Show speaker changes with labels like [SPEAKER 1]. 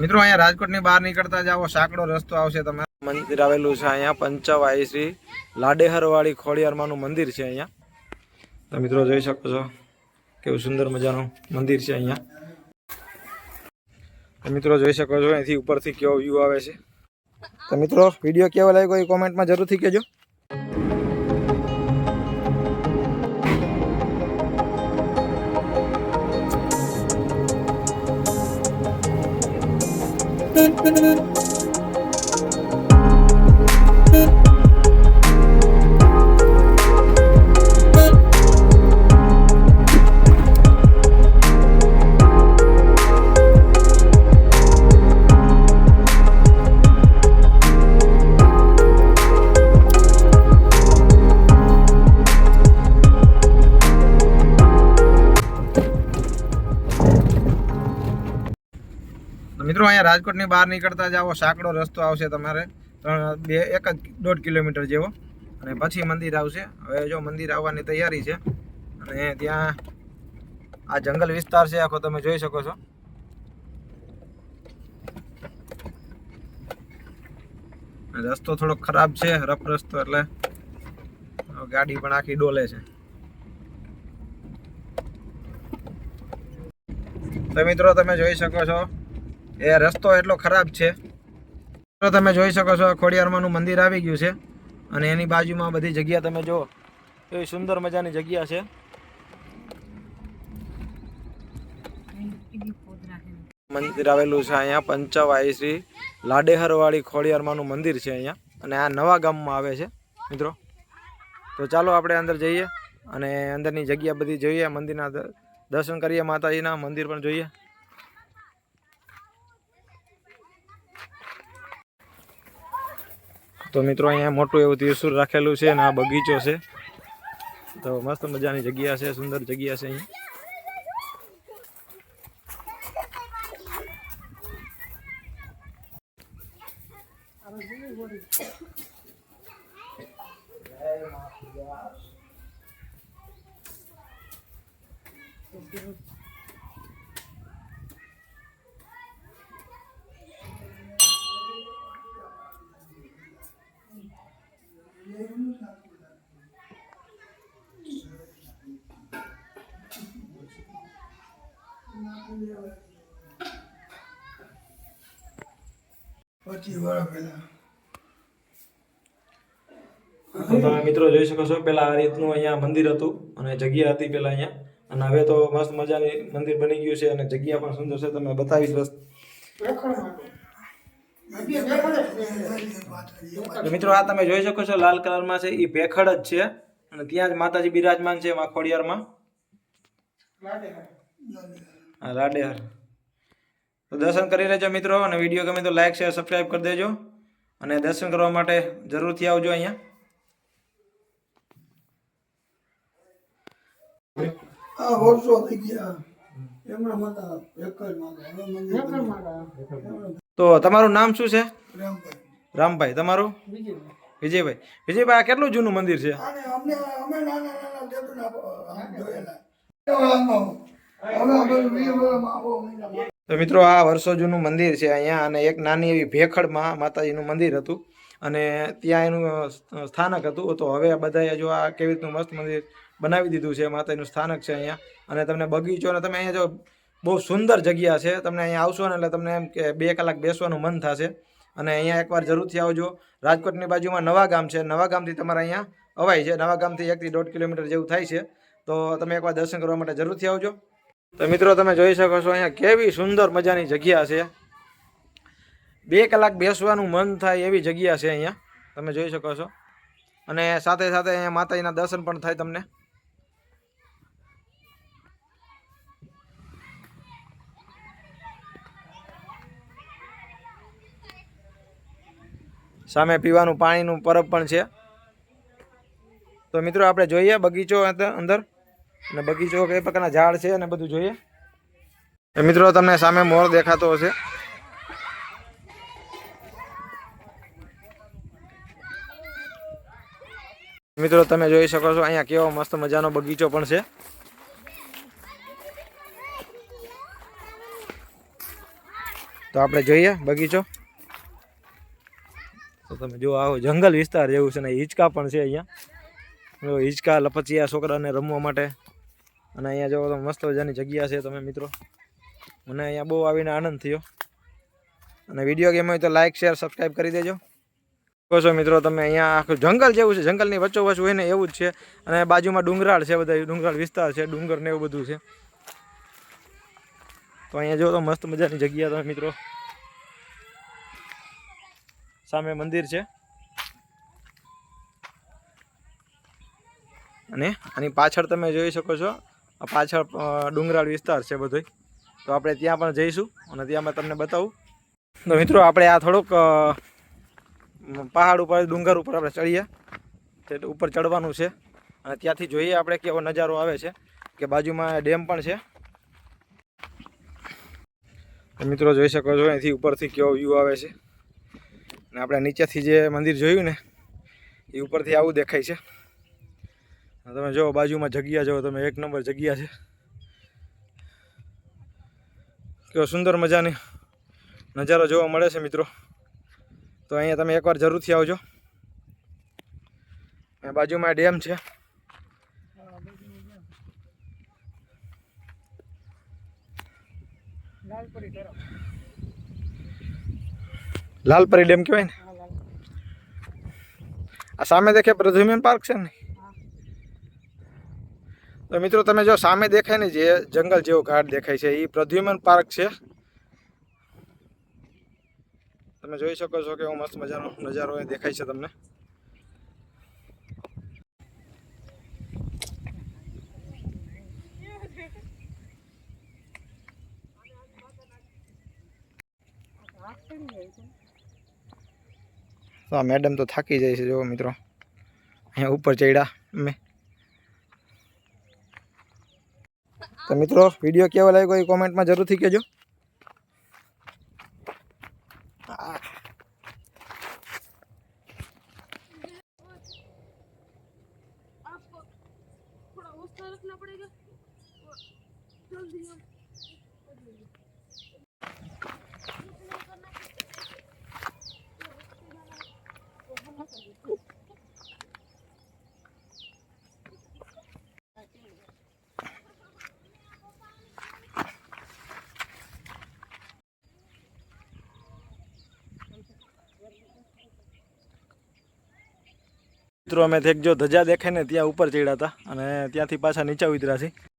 [SPEAKER 1] મિત્રો, અહીંયા રાજકોટની બહાર નીકળતા જાઓ, સાંકડો રસ્તો આવશે તમે. મંદિર આવેલું છે અહીંયા, પંચવાઈ શ્રી લાડેહર વાળી ખોડિયારમાંનું મંદિર છે અહીંયા. તો મિત્રો, જોઈ શકો છો, કેવું સુંદર મજાનું મંદિર છે અહીંયા. મિત્રો, જોઈ શકો છો, અહીંથી ઉપરથી કેવો વ્યૂ આવે છે. તો મિત્રો વીડિયો કેવો લાગ્યો એ કોમેન્ટમાં જરૂરથી કહેજો. Thank you. તો મિત્રો અહીંયા રાજકોટની બહાર નીકળતા જાઓ, સાંકડો રસ્તો આવશે તમારે. ત્રણ, બે, એક જ દોઢ કિલોમીટર જેવો. અને પછી મંદિર આવશે. હવે જો મંદિર આવવાની તૈયારી છે, અને ત્યાં આ જંગલ વિસ્તાર છે, આખો તમે જોઈ શકો છો. રસ્તો થોડો ખરાબ છે, રફ રસ્તો, એટલે ગાડી પણ આખી ડોલે છે. તો મિત્રો તમે જોઈ શકો છો એ રસ્તો એટલો ખરાબ છે. તો તમે જોઈ શકો છો ખોડિયારમાંનું મંદિર આવી ગયું છે. અને એની બાજુમાં બધી જગ્યા તમે જુઓ. એવી સુંદર મજાની જગ્યા છે. મંદિર આવેલું છે અહીંયા પંચાવાઈ શ્રી લાડેહરવાળી ખોડિયારમાંનું મંદિર છે અહીંયા. અને આ નવા ગામમાં આવે છે, મિત્રો. તો ચાલો આપણે અંદર જઈએ અને અંદરની જગ્યા બધી જોઈએ. મંદિરના દર્શન કરીએ માતાજીના, મંદિર પણ જોઈએ. તો મિત્રો, અહીંયા મોટું એવું ત્રિશુલ રાખેલું છે અને આ બગીચો છે. તો મસ્ત મજાની જગ્યા છે, સુંદર જગ્યા છે અહીંયા
[SPEAKER 2] પચીસ વર્ષ પહેલા.
[SPEAKER 1] તમે મિત્રો જોઈ શકો છો પેલા આ રીતનું અહીંયા મંદિર હતું અને જગ્યા હતી પેલા અહીંયા. અને હવે તો મસ્ત મજાની મંદિર બની ગયું છે અને જગ્યા પણ સુંદર છે તમે બતાવીશ બસ. મિત્રો આ તમે જોઈ શકો છો લાલ કલરમાં છે એ ભેખડ જ છે. અને ત્યાં જ માતાજી બિરાજમાન છે માં ખોડિયારમાં હા લાડેહર તો દર્શન કરી લેજો મિત્રો અને વીડિયો ગમે તો લાઈક શેર સબસ્ક્રાઈબ કરી દેજો. અને દર્શન કરવા માટે જરૂરથી આવજો અહીંયા. તો તમારું નામ શું છે?
[SPEAKER 2] રામભાઈ.
[SPEAKER 1] રામભાઈ. તમારું? વિજયભાઈ. વિજયભાઈ. આ કેટલું જૂનું મંદિર છે?
[SPEAKER 2] અમે
[SPEAKER 1] તો મિત્રો આ વર્ષો જૂનું મંદિર છે અહીંયા અને એક નાની એવી ભેખડમાં માતાજીનું મંદિર હતું. અને ત્યાં એનું સ્થાનક હતું. તો હવે બધાએ જો આ કેવી રીતનું મસ્ત મંદિર બનાવી દીધું છે, માતાજીનું સ્થાનક છે અહીંયા. અને તમને બગીચો અને તમે અહીંયા જો બહુ સુંદર જગ્યા છે. તમને અહીંયા આવશો ને એટલે તમને એમ કે બે કલાક બેસવાનું મન થશે. અને અહીંયા એકવાર જરૂરથી આવજો. રાજકોટની બાજુમાં નવા ગામ છે. નવા ગામથી તમારે અહીંયા અવાય છે. નવા ગામથી એકથી દોઢ કિલોમીટર જેવું થાય છે. તો તમે એકવાર દર્શન કરવા માટે જરૂરથી આવજો. તો મિત્રો, તમે જોઈ શકો છો અહીંયા કેવી સુંદર મજાની જગ્યા છે. બે કલાક બેસવાનું મન થાય એવી જગ્યા છે અહીંયા. તમે જોઈ શકો છો. અને સાથે સાથે અહીંયા માતાજીના દર્શન પણ થાય તમને. સામે પીવાનું પાણીનું પરબ પણ છે. તો મિત્રો, આપણે જોઈએ બગીચો અંદર. અને બગીચો કઈ પ્રકારના ઝાડ છે અને બધું જોઈએ. મિત્રો, તમને સામે મોર દેખાતો હશે. મિત્રો, તમે જોઈ શકો છો, અહીંયા કેવો મસ્ત મજાનો બગીચો પણ છે. તો આપણે જોઈએ બગીચો. તો તમે જો આવો જંગલ વિસ્તાર જેવું છે અને હિંચકા પણ છે અહીંયા. હિંચકા લપચિયા છોકરાને રમવા માટે. અને અહીંયા જો તો મસ્ત મજાની જગ્યા છે તમે મિત્રો. મને અહીંયા બહુ આવીને આનંદ થયો. અને વીડિયો ગેમ હોય તો લાઇક શેર સબસ્ક્રાઈબ કરી દેજો. કહો છો મિત્રો, તમે અહીંયા આખું જંગલ જેવું છે. જંગલની વચ્ચોવચ હોય ને એવું જ છે. અને બાજુમાં ડુંગરાળ છે બધા, ડુંગરાળ વિસ્તાર છે, ડુંગર ને એવું બધું છે. તો અહીંયા જો તો મસ્ત મજાની જગ્યા તમે મિત્રો. સામે મંદિર છે. અને આની પાછળ તમે જોઈ શકો છો પાછળ ડુંગરાળ વિસ્તાર છે બધોય. તો આપણે ત્યાં પણ જઈશું અને ત્યાં મેં તમને બતાવું. તો મિત્રો, આપણે આ થોડુંક પહાડ ઉપર, ડુંગર ઉપર આપણે ચડીએ. તે ઉપર ચડવાનું છે. અને ત્યાંથી જોઈએ આપણે કેવો નજારો આવે છે. કે બાજુમાં ડેમ પણ છે. મિત્રો, જોઈ શકો છો, અહીંથી ઉપરથી કેવો વ્યૂ આવે છે. અને આપણે નીચેથી જે મંદિર જોયું ને, એ ઉપરથી આવું દેખાય છે. તમે જો બાજુમાં જગ્યા જો તમે એક નંબર જગ્યા છે. કેવો સુંદર મજાની નજારો જોવા મળે છે મિત્રો. તો અહીંયા તમે એકવાર જરૂરથી આવજો. બાજુમાં ડેમ છે. લાલપરી ડેમ કહેવાય ને? આ સામે દેખે પ્રધુમેન પાર્ક છે ને? તો મિત્રો, તમે જો સામે દેખાય ને જે જંગલ જેવો ઘાટ દેખાય છે એ પ્રદ્યુમન પાર્ક છે. તમે જોઈ શકો છો કે મસ્ત મજાનો નજારો દેખાય છે તમને. આ મેડમ તો થાકી જાય છે જો મિત્રો. અહીંયા ઉપર ચડ્યા અમે. તો મિત્રો વીડિયો કેવો લાગ્યો એ કોમેન્ટમાં જરૂરથી કહેજો. મિત્રો, અમે એક જો ધજા દેખાય ને ત્યાં ઉપર ચડ્યા હતા અને ત્યાંથી પાછા નીચે ઉતર્યા છે